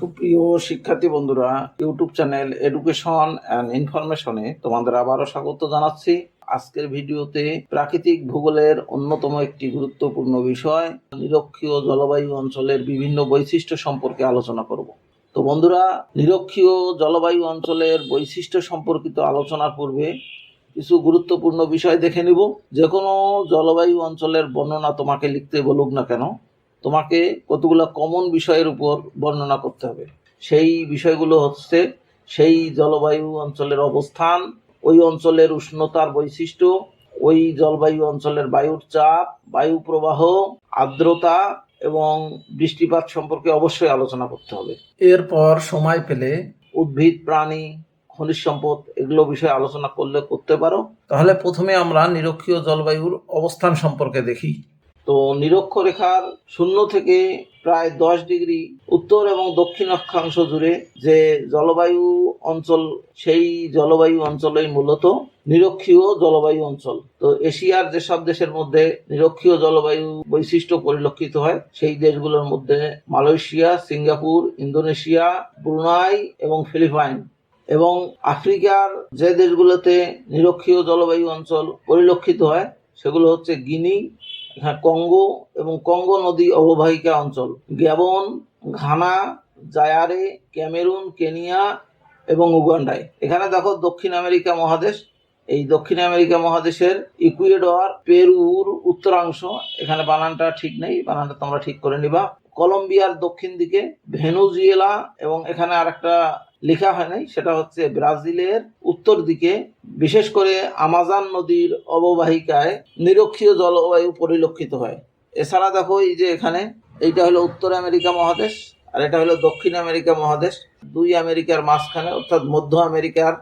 সুপ্রিয় শিক্ষার্থী বন্ধুরা, ইউটিউব চ্যানেল এডুকেশন অ্যান্ড ইনফরমেশনে তোমাদের আবারও স্বাগত জানাচ্ছি। আজকের ভিডিওতে প্রাকৃতিক ভূগোলের অন্যতম একটি গুরুত্বপূর্ণ বিষয়, নিরক্ষীয় জলবায়ু অঞ্চলের বিভিন্ন বৈশিষ্ট্য সম্পর্কে আলোচনা করব। তো বন্ধুরা, নিরক্ষীয় জলবায়ু অঞ্চলের বৈশিষ্ট্য সম্পর্কিত আলোচনার পূর্বে কিছু গুরুত্বপূর্ণ বিষয় দেখে নিব। যে কোনো জলবায়ু অঞ্চলের বর্ণনা তোমাকে লিখতে বলুক না কেন তোমাকে কতগুলো কমন বিষয়ের উপর বর্ণনা করতে হবে। সেই বিষয়গুলো হচ্ছে সেই জলবায়ু অঞ্চলের অবস্থান ওই অঞ্চলের উষ্ণতার বৈশিষ্ট্য ওই জলবায়ু অঞ্চলের বায়ুর চাপ বায়ু প্রবাহ আর্দ্রতা এবং বৃষ্টিপাত সম্পর্কে অবশ্যই আলোচনা করতে হবে। এরপর সময় পেলে উদ্ভিদ প্রাণী খনিজ সম্পদ এগুলো বিষয়ে আলোচনা করলে করতে পারো। তাহলে প্রথমে আমরা নিরক্ষীয় জলবায়ুর অবস্থান সম্পর্কে দেখি। তো নিরক্ষরেখার শূন্য থেকে প্রায় দশ ডিগ্রি উত্তর এবং দক্ষিণ অক্ষাংশ জুড়ে যে জলবায়ু অঞ্চল, সেই জলবায়ু অঞ্চলেই মূলত নিরক্ষীয় জলবায়ু অঞ্চল। তো এশিয়ার যেসব দেশের মধ্যে নিরক্ষীয় জলবায়ু বৈশিষ্ট্য পরিলক্ষিত হয়, সেই দেশগুলোর মধ্যে মালয়েশিয়া, সিঙ্গাপুর, ইন্দোনেশিয়া, ব্রুনাই এবং ফিলিপাইন এবং আফ্রিকার যে দেশগুলোতে নিরক্ষীয় জলবায়ু অঞ্চল পরিলক্ষিত হয়, সেগুলো হচ্ছে গিনি হ্যাঁ কঙ্গো এবং কঙ্গো নদী অববাহিকা অঞ্চল। Gabon, Ghana, Zaire, Cameroon, Kenya এবং উগান্ডায়। এখানে দেখো দক্ষিণ আমেরিকা মহাদেশ। এই দক্ষিণ আমেরিকা মহাদেশের ইকুয়েডর, পেরুর উত্তরাংশ। এখানে বানানটা ঠিক নেই, বানানটা তোমরা ঠিক করে নিবা। কলম্বিয়ার দক্ষিণ দিকে ভেনুজুয়েলা এবং এখানে আরেকটা লেখা হয় নাই, সেটা হচ্ছে ব্রাজিলের উত্তর দিকে বিশেষ করে আমাজন নদীর অববাহিকায় নিরক্ষীয় জলবায়ু পরিলক্ষিত হয়। এছাড়া দেখো এই যে এখানে, এইটা হলো উত্তর আমেরিকা মহাদেশ আর এটা হলো দক্ষিণ আমেরিকা মহাদেশ। দুই আমেরিকার মাঝখানে, অর্থাৎ মধ্য আমেরিকার,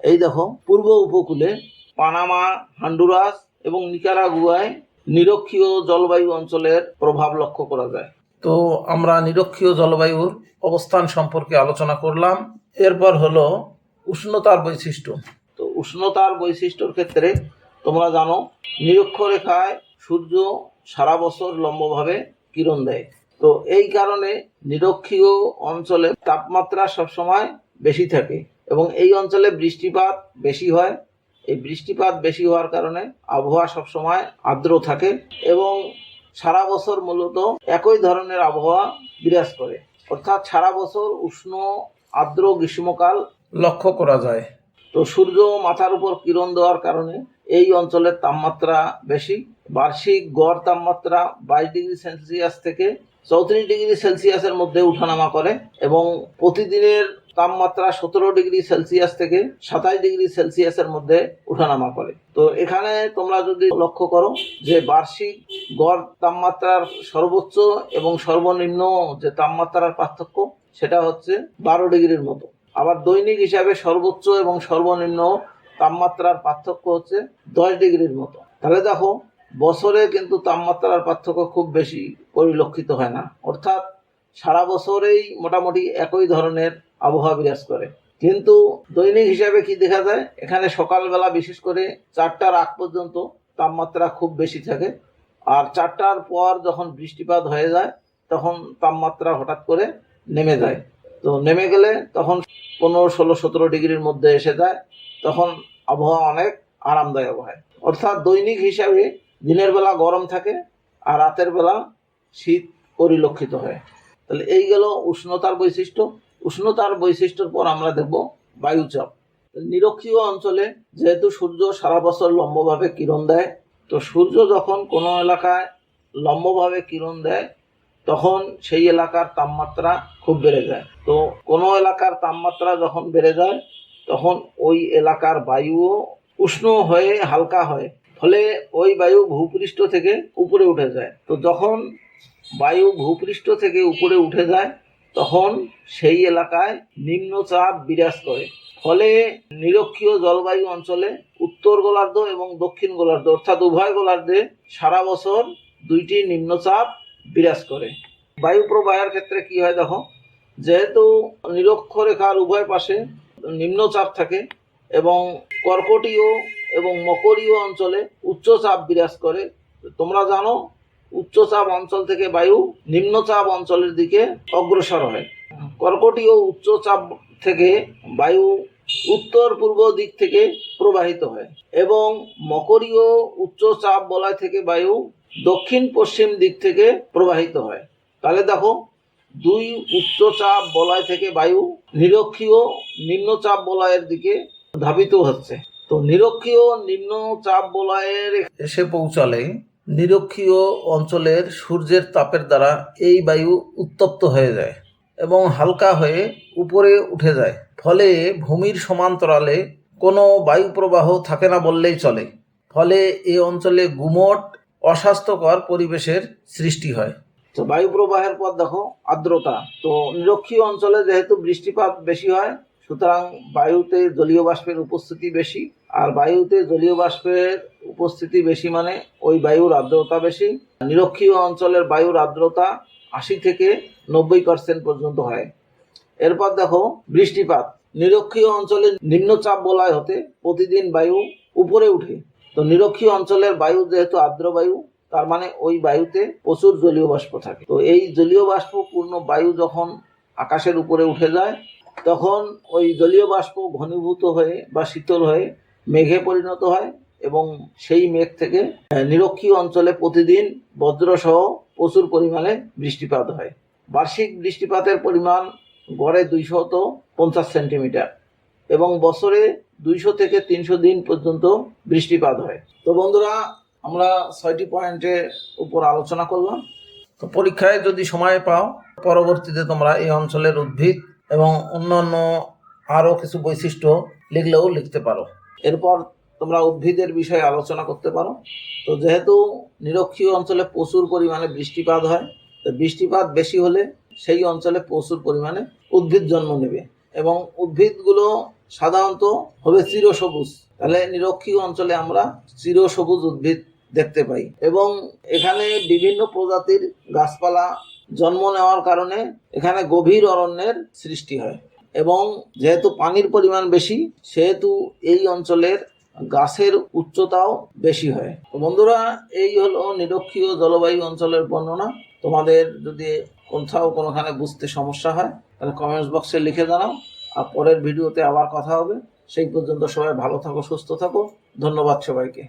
এই দেখো, পূর্ব উপকূলে পানামা, হান্ডুরাস এবং নিকারাগুয়ায় নিরক্ষীয় জলবায়ু অঞ্চলের প্রভাব লক্ষ্য করা যায়। তো আমরা নিরক্ষীয় জলবায়ুর অবস্থান সম্পর্কে আলোচনা করলাম। এরপর হলো উষ্ণতার বৈশিষ্ট্য। উষ্ণতার বৈশিষ্ট্যর ক্ষেত্রে তোমরা জানো, নিরক্ষরেখায় সূর্য সারা বছর লম্বভাবে কিরণ দেয়। তো এই কারণে নিরক্ষীয় অঞ্চলে তাপমাত্রা সবসময় বেশি থাকে এবং এই অঞ্চলে বৃষ্টিপাত বেশি হয়। এই বৃষ্টিপাত বেশি হওয়ার কারণে আবহাওয়া সবসময় আর্দ্র থাকে এবং সারা বছর মূলত একই ধরনের আবহাওয়া বিরাজ করে। অর্থাৎ সারা বছর উষ্ণ, আর্দ্র গ্রীষ্মকাল লক্ষ্য করা যায়। তো সূর্য মাথার উপর কিরণ দেওয়ার কারণে এই অঞ্চলের তাপমাত্রা বেশি, বার্ষিক গড় তাপমাত্রা বাইশ ডিগ্রি সেলসিয়াস থেকে চৌত্রিশ ডিগ্রি সেলসিয়াসের মধ্যে উঠানামা করে এবং প্রতিদিনের তাপমাত্রা সতেরো ডিগ্রি সেলসিয়াস থেকে সাতাশ ডিগ্রি সেলসিয়াসের মধ্যে উঠানামা করে। তো এখানে তোমরা যদি লক্ষ্য করো যে বার্ষিক গড় তাপমাত্রার সর্বোচ্চ এবং সর্বনিম্ন যে তাপমাত্রার পার্থক্য, সেটা হচ্ছে বারো ডিগ্রির মতো। আবার দৈনিক হিসাবে সর্বোচ্চ এবং সর্বনিম্ন তাপমাত্রার পার্থক্য হচ্ছে দশ ডিগ্রির মতো। তাহলে দেখো, বছরে কিন্তু তাপমাত্রার পার্থক্য খুব বেশি পরিলক্ষিত হয় না। অর্থাৎ সারা বছরেই মোটামুটি একই ধরনের আবহাওয়া বিরাজ করে। কিন্তু দৈনিক হিসাবে কি দেখা যায়? এখানে সকালবেলা বিশেষ করে চারটার আগ পর্যন্ত তাপমাত্রা খুব বেশি থাকে। আর চারটার পর যখন বৃষ্টিপাত হয়ে যায়, তখন তাপমাত্রা হঠাৎ করে নেমে যায়। তো নেমে গেলে তখন পনেরো, ষোলো, সতেরো ডিগ্রির মধ্যে এসে যায়, তখন আবহাওয়া অনেক আরামদায়ক হয়। অর্থাৎ দৈনিক হিসাবে দিনের বেলা গরম থাকে আর রাতের বেলা শীত পরিলক্ষিত হয়। তাহলে এই গেল উষ্ণতার বৈশিষ্ট্য। উষ্ণতার বৈশিষ্ট্যর পর আমরা দেখব বায়ুচাপ। নিরক্ষীয় অঞ্চলে যেহেতু সূর্য সারা বছর লম্বভাবে কিরণ দেয়, তো সূর্য যখন কোনো এলাকায় লম্বভাবে কিরণ দেয় তখন সেই এলাকার তাপমাত্রা খুব বেড়ে যায়। তো কোনো এলাকার তাপমাত্রা যখন বেড়ে যায়, তখন ওই এলাকার বায়ুও উষ্ণ হয়ে হালকা হয়। ফলে ওই বায়ু ভূপৃষ্ঠ থেকে উপরে উঠে যায়। তো যখন বায়ু ভূপৃষ্ঠ থেকে উপরে উঠে যায়, তখন সেই এলাকায় নিম্নচাপ বিরাজ করে। ফলে নিরক্ষীয় জলবায়ু অঞ্চলে উত্তর গোলার্ধ এবং দক্ষিণ গোলার্ধ, অর্থাৎ উভয় গোলার্ধে সারা বছর দুইটি নিম্নচাপ বিরাজ করে। বায়ু প্রবাহের ক্ষেত্রে কি হয় দেখো, যেহেতু নিরক্ষরেখার উভয় পাশে নিম্নচাপ থাকে এবং কর্কটীয় এবং মকরীয় অঞ্চলে উচ্চচাপ বিরাজ করে, তোমরা জানো উচ্চচাপ অঞ্চল থেকে বায়ু নিম্নচাপ অঞ্চলের দিকে অগ্রসর হয়। কর্কটীয় উচ্চচাপ থেকে বায়ু উত্তর পূর্ব দিক থেকে প্রবাহিত হয় এবং মকরীয় উচ্চচাপ বলয় থেকে বায়ু দক্ষিণ পশ্চিম দিক থেকে প্রবাহিত হয়। তাহলে দেখো, দুই উচ্চচাপ বলয় থেকে বায়ু নিরক্ষীয় নিম্নচাপ বলয়ের দিকে ধাবিত হচ্ছে। তো নিরক্ষীয় নিম্নচাপ বলয়ের এসে পৌঁছালে নিরক্ষীয় অঞ্চলের সূর্যের তাপের দ্বারা এই বায়ু উত্তপ্ত হয়ে যায় এবং হালকা হয়ে উপরে উঠে যায়। ফলে ভূমির সমান্তরালে কোনো বায়ু প্রবাহ থাকে না বললেই চলে। ফলে এই অঞ্চলে গুমট অস্বাস্থ্যকর পরিবেশের সৃষ্টি হয়। তো বায়ু প্রবাহের পর দেখো, আর্দ্রতা। তো নিরক্ষীয় অঞ্চলে যেহেতু বৃষ্টিপাত বেশি হয়, সুতরাং বায়ুতে জলীয় বাষ্পের উপস্থিতি বেশি। আর বায়ুতে জলীয় বাষ্পের উপস্থিতি বেশি মানে ওই বায়ুর আর্দ্রতা বেশি। নিরক্ষীয় অঞ্চলের বায়ুর আর্দ্রতা আশি থেকে নব্বই পার্সেন্ট পর্যন্ত হয়। এরপর দেখো, বৃষ্টিপাত। নিরক্ষীয় অঞ্চলে নিম্নচাপ বলয় হতে প্রতিদিন বায়ু উপরে উঠে। তো নিরক্ষীয় অঞ্চলের বায়ু যেহেতু আর্দ্র বায়ু, তার মানে ওই বায়ুতে প্রচুর জলীয় বাষ্প থাকে। তো এই জলীয় বাষ্পপূর্ণ বায়ু যখন আকাশের উপরে উঠে যায়, তখন ওই জলীয় বাষ্প ঘনীভূত হয়ে বা শীতল হয়ে মেঘে পরিণত হয় এবং সেই মেঘ থেকে নিরক্ষীয় অঞ্চলে প্রতিদিন বজ্রসহ প্রচুর পরিমাণে বৃষ্টিপাত হয়। বার্ষিক বৃষ্টিপাতের পরিমাণ গড়ে দুইশত পঞ্চাশ সেন্টিমিটার এবং বছরে দুইশো থেকে তিনশো দিন পর্যন্ত বৃষ্টিপাত হয়। তো বন্ধুরা, আমরা ছয়টি পয়েন্টের উপর আলোচনা করলাম। তো পরীক্ষায় যদি সময় পাও, পরবর্তীতে তোমরা এই অঞ্চলের উদ্ভিদ এবং অন্যান্য আরও কিছু বৈশিষ্ট্য লিখলেও লিখতে পারো। এরপর তোমরা উদ্ভিদের বিষয়ে আলোচনা করতে পারো। তো যেহেতু নিরক্ষীয় অঞ্চলে প্রচুর পরিমাণে বৃষ্টিপাত হয়, তো বৃষ্টিপাত বেশি হলে সেই অঞ্চলে প্রচুর পরিমাণে উদ্ভিদ জন্ম নেবে। এবং উদ্ভিদগুলো সাধারণত হবে চিরসবুজ তাহলে নিরক্ষীয় অঞ্চলে আমরা চিরসবুজ উদ্ভিদ দেখতে পাই। এবং এখানে বিভিন্ন প্রজাতির গাছপালা জন্ম নেওয়ার কারণে এখানে গভীর অরণ্যের সৃষ্টি হয়। এবং যেহেতু পানির পরিমাণ বেশি, সেহেতু এই অঞ্চলের গাছের উচ্চতাও বেশি হয়। তো বন্ধুরা, এই হলো নিরক্ষীয় জলবায়ু অঞ্চলের বর্ণনা। তোমাদের যদি কোথাও কোনোখানে বুঝতে সমস্যা হয়, তাহলে কমেন্টস বক্সে লিখে জানাও। আর পরের ভিডিওতে আবার কথা হবে। সেই পর্যন্ত সবাই ভালো থাকো, সুস্থ থাকো। ধন্যবাদ সবাইকে।